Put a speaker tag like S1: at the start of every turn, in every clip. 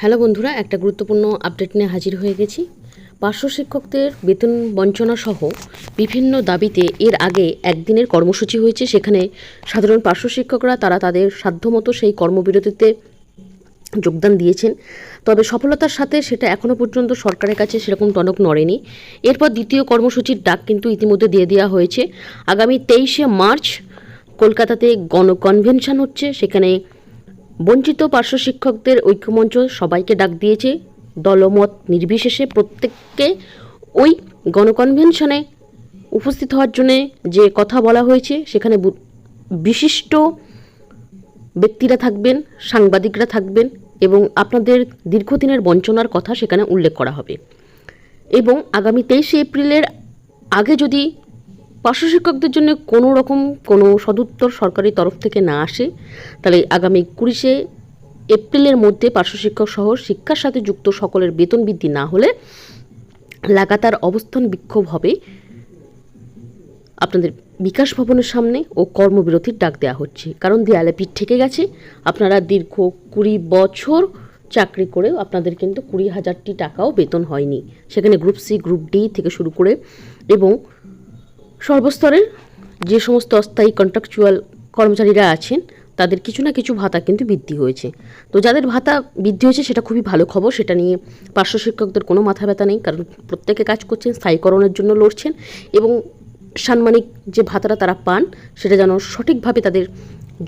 S1: Hello বন্ধুরা, একটা গুরুত্বপূর্ণ আপডেট নিয়ে হাজির হয়ে গেছি। পার্শ্ব শিক্ষকদের বেতন বঞ্চনা সহ বিভিন্ন দাবিতে এর আগে একদিনের কর্মসূচি হয়েছে। সেখানে সাধারণ পার্শ্ব শিক্ষকরা, তারা তাদের সাধ্যমতো সেই কর্মবিরতিতে যোগদান দিয়েছেন। তবে সফলতার সাথে সেটা এখনও পর্যন্ত সরকারের কাছে সেরকম টনক নড়েনি। এরপর দ্বিতীয় কর্মসূচির ডাক কিন্তু ইতিমধ্যে দিয়ে দেওয়া হয়েছে। আগামী তেইশে মার্চ কলকাতাতে গণ কনভেনশন হচ্ছে। সেখানে বঞ্চিত পার্শ্ব শিক্ষকদের ঐক্যমঞ্চ সবাইকে ডাক দিয়েছে। দলমত নির্বিশেষে প্রত্যেককে ওই গণকনভেনশনে উপস্থিত হওয়ার জন্যে যে কথা বলা হয়েছে, সেখানে বিশিষ্ট ব্যক্তিরা থাকবেন, সাংবাদিকরা থাকবেন এবং আপনাদের দীর্ঘদিনের বঞ্চনার কথা সেখানে উল্লেখ করা হবে। এবং আগামী তেইশে এপ্রিলের আগে যদি পার্শ্ব শিক্ষকদের জন্য কোনো রকম কোনো সদুত্তর সরকারি তরফ থেকে না আসে। তাহলে আগামী কুড়িশে এপ্রিলের মধ্যে পার্শ্ব শিক্ষক সহ শিক্ষার সাথে যুক্ত সকলের বেতন বৃদ্ধি না হলে লাগাতার অবস্থান বিক্ষোভ হবে। আপনাদের বিকাশ ভবনের সামনে ও কর্মবিরতির ডাক দেওয়া হচ্ছে। কারণ দেয়ালে পিঠ থেকে গেছে। আপনারা দীর্ঘ কুড়ি বছর চাকরি করেও আপনাদের কিন্তু কুড়ি হাজারটি টাকাও বেতন হয়নি। সেখানে গ্রুপ সি, গ্রুপ ডি থেকে শুরু করে এবং সর্বস্তরের যে সমস্ত অস্থায়ী কন্ট্রাকচুয়াল কর্মচারীরা আছেন, তাদের কিছু না কিছু ভাতা কিন্তু বৃদ্ধি হয়েছে। তো যাদের ভাতা বৃদ্ধি হয়েছে, সেটা খুবই ভালো খবর, সেটা নিয়ে পার্শ্ব শিক্ষকদের কোনো মাথা ব্যথা নেই, কারণ প্রত্যেকে কাজ করছেন, স্থায়ীকরণের জন্য লড়ছেন এবং সাম্মানিক যে ভাতাটা তারা পান, সেটা যেন সঠিকভাবে তাদের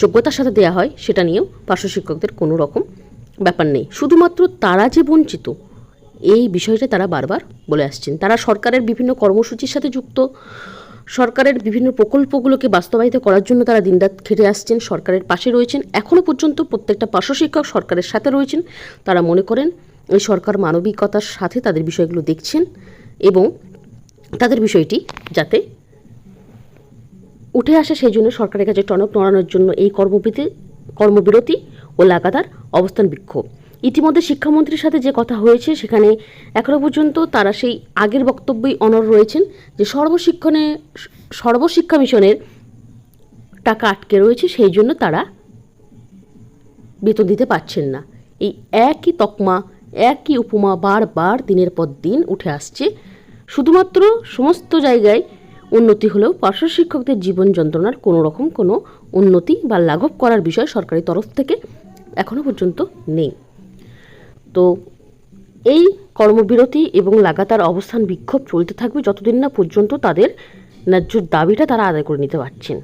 S1: যোগ্যতার সাথে দেওয়া হয়, সেটা নিয়েও পার্শ্ব শিক্ষকদের কোনো রকম ব্যাপার নেই। শুধুমাত্র তারা যে বঞ্চিত, এই বিষয়টা তারা বারবার বলে আসছেন। তারা সরকারের বিভিন্ন কর্মসূচির সাথে যুক্ত সরকারের বিভিন্ন প্রকল্পগুলোকে বাস্তবায়িত করার জন্য তারা দিনরাত খেটে আসছেন, সরকারের পাশে রয়েছেন। এখনও পর্যন্ত প্রত্যেকটা পার্শ্ব শিক্ষক সরকারের সাথে রয়েছেন। তারা মনে করেন এই সরকার মানবিকতার সাথে তাদের বিষয়গুলো দেখছেন এবং তাদের বিষয়টি যাতে উঠে আসে সেই জন্য সরকারের কাছে টনক নড়ানোর জন্য এই কর্মবিরতি কর্মবিরতি ও লাগাতার অবস্থান বিক্ষোভ। ইতিমধ্যে শিক্ষামন্ত্রীর সাথে যে কথা হয়েছে, সেখানে এখনও পর্যন্ত তারা সেই আগের বক্তব্যই অনর রয়েছেন যে সর্বশিক্ষণে সর্বশিক্ষা মিশনের টাকা আটকে রয়েছে, সেই জন্য তারা বেতন দিতে পারছেন না। এই একই তকমা, একই উপমা বারবার দিনের পর দিন উঠে আসছে। শুধুমাত্র সমস্ত জায়গায় উন্নতি হলেও পার্শ্ব শিক্ষকদের জীবন যন্ত্রণার কোনো রকম কোনো উন্নতি বা লাঘব করার বিষয় সরকারি তরফ থেকে এখনও পর্যন্ত নেই। তো এই কর্মবিরতি এবং লাগাতার অবস্থান বিক্ষোভ চলতে থাকবে যতদিন না পর্যন্ত তাদের ন্যায্য দাবিটা তারা আদায় করে নিতে পারছেন।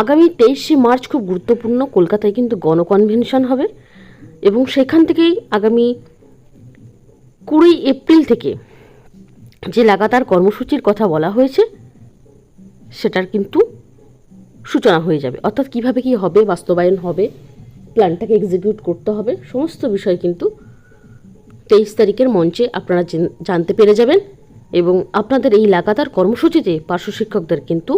S1: আগামী তেইশে মার্চ খুব গুরুত্বপূর্ণ, কলকাতায় কিন্তু গণকনভেনশন হবে এবং সেখান থেকেই আগামী কুড়ি এপ্রিল থেকে যে লাগাতার কর্মসূচির কথা বলা হয়েছে, সেটার কিন্তু সূচনা হয়ে যাবে। অর্থাৎ কীভাবে কি হবে, বাস্তবায়ন হবে প্ল্যানটাকে এক্সিকিউট করতে হবে, সমস্ত বিষয় কিন্তু তেইশ তারিখের মঞ্চে আপনারা জানতে পেরে যাবেন এবং আপনাদের এই লাগাতার কর্মসূচিতে পার্শ্ব শিক্ষকদের কিন্তু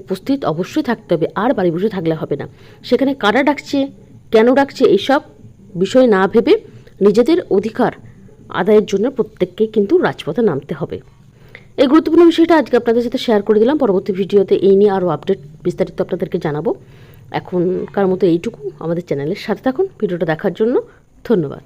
S1: উপস্থিত অবশ্যই থাকতে হবে, আর বাড়ি বসে থাকলে হবে না। সেখানে কারা ডাকছে, কেন ডাকছে, এইসব বিষয় না ভেবে নিজেদের অধিকার আদায়ের জন্য প্রত্যেককে কিন্তু রাজপথে নামতে হবে। এই গুরুত্বপূর্ণ বিষয়টা আজকে আপনাদের সাথে শেয়ার করে দিলাম। পরবর্তী ভিডিওতে এই নিয়ে আরও আপডেট বিস্তারিত আপনাদেরকে জানাব। এখনকার মতো এইটুকু আমাদের চ্যানেলের সাথে থাকুন। ভিডিওটা দেখার জন্য ধন্যবাদ।